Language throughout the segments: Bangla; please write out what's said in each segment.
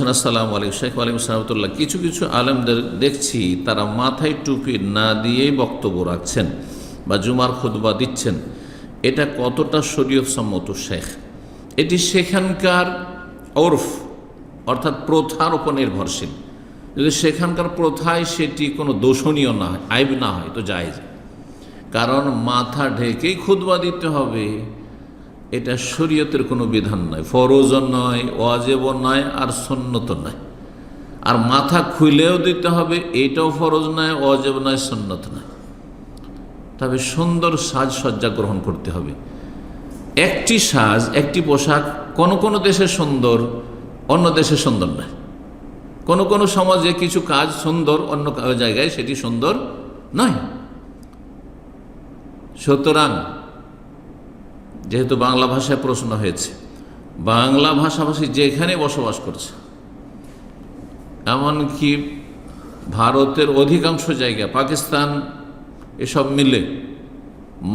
বলছেন, আসসালামু আলাইকুম শেখ আলিম সাহাবতুল্লাহ কিছু কিছু আলেমদের দেখছি তারা মাথায় টুপি না দিয়েই বক্তব্য রাখছেন বা জুমার খুতবা দিচ্ছেন। এটা কতটা শরীয় সম্মত শেখ? এটি সেখানকার ওরফ, অর্থাৎ প্রথার উপর নির্ভরশীল। যদি সেখানকার প্রথায় সেটি কোনো দোষণীয় না হয়, আইব না হয়, তো যায় কারণ মাথা ঢেকেই খুতবা দিতে হবে। এটা শরীয়তের কোনো বিধান নয়। ফরজও নয়, ওয়াজেবও নয়, আর সন্নত নয়। আর মাথা খুলেও দিতে হবে, এটাও ফরজ নয়, ওয়াজেব নয়, সন্নত নয়। তবে সুন্দর সাজসজ্জা গ্রহণ করতে হবে। একটি সাজ, একটি পোশাক কোন কোন দেশে সুন্দর, অন্য দেশে সুন্দর নয়। কোন কোন সমাজে কিছু কাজ সুন্দর, অন্য জায়গায় সেটি সুন্দর নয়। সুতরাং যেহেতু বাংলা ভাষায় প্রশ্ন হয়েছে, বাংলা ভাষাভাষী যেখানে বসবাস করছে, এমনকি ভারতের অধিকাংশ জায়গা, পাকিস্তান, এসব মিলে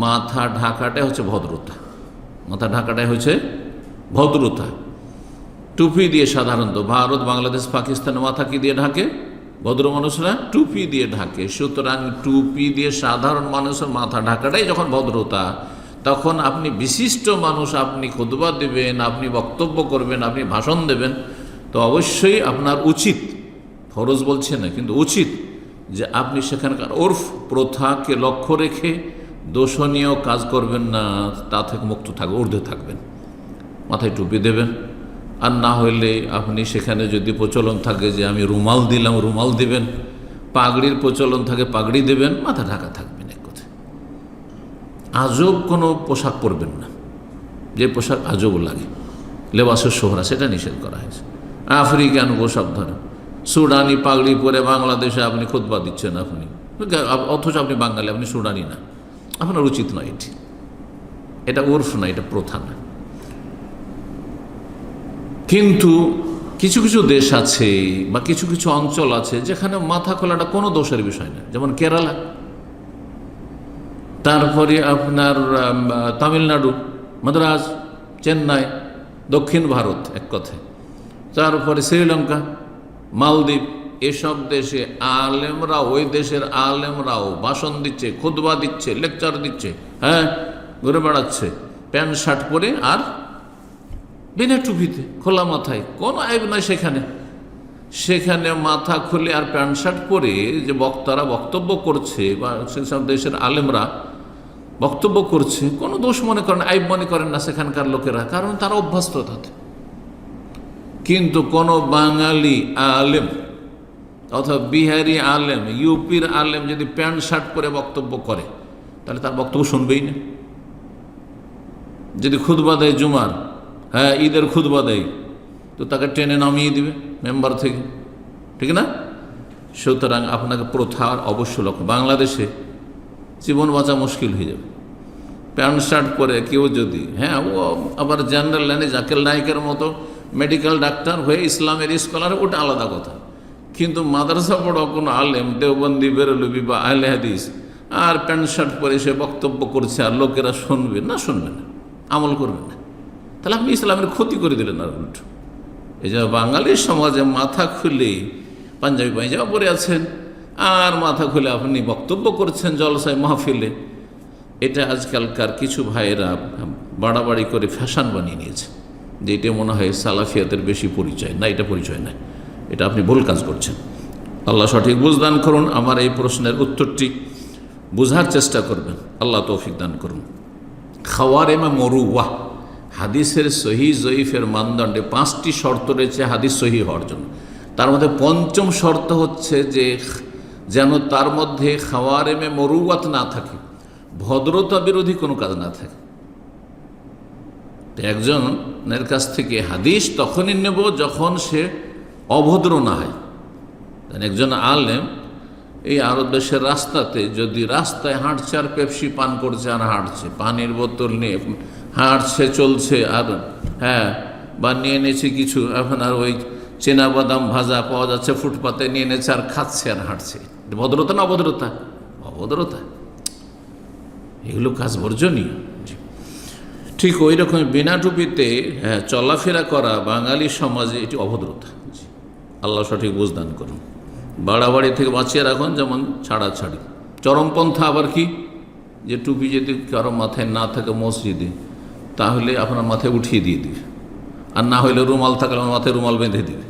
মাথা ঢাকাটাই হচ্ছে ভদ্রতা। মাথা ঢাকাটাই হচ্ছে ভদ্রতা। টুপি দিয়ে সাধারণত ভারত, বাংলাদেশ, পাকিস্তানের মাথা কি দিয়ে ঢাকে? ভদ্র মানুষরা টুপি দিয়ে ঢাকে। সুতরাং টুপি দিয়ে সাধারণ মানুষের মাথা ঢাকাটাই যখন ভদ্রতা তখন আপনি বিশিষ্ট মানুষ, আপনি খুদবা দেবেন, আপনি বক্তব্য করবেন, আপনি ভাষণ দেবেন, তো অবশ্যই আপনার উচিত, ফরজ বলছে না, কিন্তু উচিত যে আপনি সেখানকার ওরফ প্রথাকে লক্ষ্য রেখে দোষণীয় কাজ করবেন না, তা থেকে মুক্ত থাকবে ঊর্ধ্বে থাকবেন, মাথায় টুপি দেবেন। আর না হইলে আপনি সেখানে যদি প্রচলন থাকে যে আমি রুমাল দিলাম, রুমাল দিবেন, পাগড়ির প্রচলন থাকে, পাগড়ি দেবেন, মাথা ঢাকা কথা আজব কোনো পোশাক পরবেন না। যে পোশাক আজব লাগে। লেবাসের সোহরা, সেটা নিষেধ করা হয়েছে। আফ্রিকান পোশাক ধরেন। সুডানি পাগড়ি পরে বাংলাদেশে আপনি খুতবা দিচ্ছেন আপনি। অথচ আপনি বাঙালি, আপনি সুডানি না। আপনার উচিত নয় এটি। এটা ওরফ না এটা প্রথা না কিন্তু কিছু কিছু দেশ আছে বা কিছু কিছু অঞ্চল আছে যেখানে মাথা খোলাটা কোনো দোষের বিষয় না। যেমন কেরালা। তারপরে আপনার তামিলনাড়ু, মাদ্রাজ, চেন্নাই, দক্ষিণ ভারত এক কথায়। তারপরে শ্রীলঙ্কা, মালদ্বীপ, এসব দেশে আলেমরা, ওই দেশের আলেমরাও ভাষণ দিচ্ছে খুদবা দিচ্ছে, লেকচার দিচ্ছে হ্যাঁ ঘুরে বেড়াচ্ছে। প্যান্ট, শার্ট পরে আর বিনা টুপিতে, খোলা মাথায়, কোনো আইব নয় সেখানে। সেখানে মাথা খুলে আর প্যান্ট, শার্ট পরে যে বক্তারা বক্তব্য করছে বা সেসব দেশের আলেমরা বক্তব্য করছে, কোনো দোষ মনে করেন, আইব মনে করেন না সেখানকার লোকেরা, কারণ তারা অভ্যস্ত তাতে কিন্তু কোন বাঙালি আলেম অথবা বিহারি আলেম, ইউপির আলেম যদি প্যান্ট, শার্ট পরে বক্তব্য করে, তাহলে তার বক্তব্য শুনবেই না। যদি খুদবা দেয় জুমার হ্যাঁ ঈদের খুদবা দেয়, তো তাকে ট্রেনে নামিয়ে দিবে মেম্বার থেকে। ঠিক না? সুতরাং আপনাকে প্রথার অবশ্য লক্ষ্য। বাংলাদেশে জীবন বাঁচা মুশকিল হয়ে যাবে। প্যান্ট শার্ট পরে কেউ যদি হ্যাঁ ও আবার জেনারেল লাইনে জাকের নায়কের মতো মেডিকেল ডাক্তার হয়ে ইসলামের স্কলার ওটা আলাদা কথা। কিন্তু মাদ্রাসা পড়া কোনো আলেম, দেওবন্দি, বেরলবি বা আহলে হাদিস, আর প্যান্ট শার্ট পরে সে বক্তব্য করছে আর লোকেরা শুনবে, না শুনবে না, আমল করবে না। তাহলে আপনি ইসলামের ক্ষতি করে দিলেন আর উল্টো। এই যে বাঙালির সমাজে মাথা খুলে পাঞ্জাবি পাঞ্জাবা পরে আছেন, আর মাথা খুলে আপনি বক্তব্য করছেন জলসায় মাহফিলে, এটা আজকালকার কিছু ভাইয়েরা বাড়াবাড়ি করে ফ্যাশন বানিয়ে নিয়েছে, যে এটা মনে হয় সালাফিয়াতের বেশি পরিচয়। না, এটা পরিচয় নয়, এটা আপনি ভুল কাজ করছেন। আল্লাহ সঠিক বুঝদান করুন, আমার এই প্রশ্নের উত্তরটি বোঝার চেষ্টা করবেন, আল্লাহ তৌফিক দান করুন। খাওয়ার এমা মরুওয়াহ হাদিসের সহি জয়ীফের মানদণ্ডে পাঁচটি শর্ত রয়েছে হাদিস সহি হওয়ার জন্য। তার মধ্যে পঞ্চম শর্ত হচ্ছে যে যেন তার মধ্যে খাওয়ার এমে মরুয়াত না থাকে, ভদ্রতা বিরোধী কোনো কাজ না থাকে। একজনের কাছ থেকে হাদিস তখনই নেব যখন সে অভদ্র না হয়। একজন আলেম এই আরব দেশের রাস্তাতে যদি রাস্তায় হাঁটছে আর পেপসি পান করছে আর হাঁটছে, পানির বোতল নিয়ে হাঁটছে, চলছে আর হ্যাঁ বা নিয়ে নিয়েছে কিছু, এখন আর ওই চেনা বাদাম ভাজা পাওয়া যাচ্ছে, ফুটপাতে নিয়ে নিয়েছে আর খাচ্ছে আর হাঁটছে। ভদ্রতা না অভদ্রতা? অভদ্রতা। এগুলো কাজ বর্জনীয়। ঠিক ওই রকম বিনা টুপিতে হ্যাঁ চলাফেরা করা বাঙালি সমাজে এটি অভদ্রতা। আল্লাহ সঠিক বুঝদান করুন। বাড়াবাড়ি থেকে বাঁচিয়ে রাখুন, যেমন ছাড়া ছাড়াছাড়ি। চরমপন্থা আবার কি? যে টুপি যদি কারও মাথায় না থাকে মসজিদে, তাহলে আপনার মাথায় উঠিয়ে দিয়ে দিবে। আর না হলে রুমাল থাকলে আমার মাথায় রুমাল বেঁধে দিবে।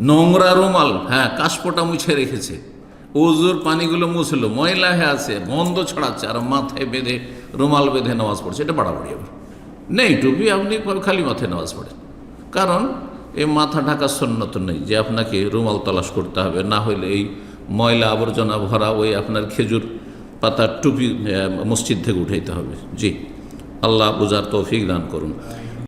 নোংরা রুমাল হ্যাঁ কাশপোটা মুছে রেখেছে। ওজুর পানিগুলো মুছলো ময়লা হয়ে আছে, গন্ধ ছড়াচ্ছে, আর মাথায় বেঁধে, রুমাল বেঁধে নামাজ পড়ছে, এটা বাড়াবাড়ি আবার নেই টুপি, আপনি খালি মাথায় নামাজ পড়েন। কারণ এই মাথা ঢাকা সন্ন্যত নেই, যে আপনাকে রুমাল তলাশ করতে হবে, না হলে এই ময়লা আবর্জনা ভরা ওই আপনার খেজুর পাতার টুপি মসজিদ থেকে উঠাইতে হবে। জি, আল্লাহ বুঝার তৌফিক দান করুন।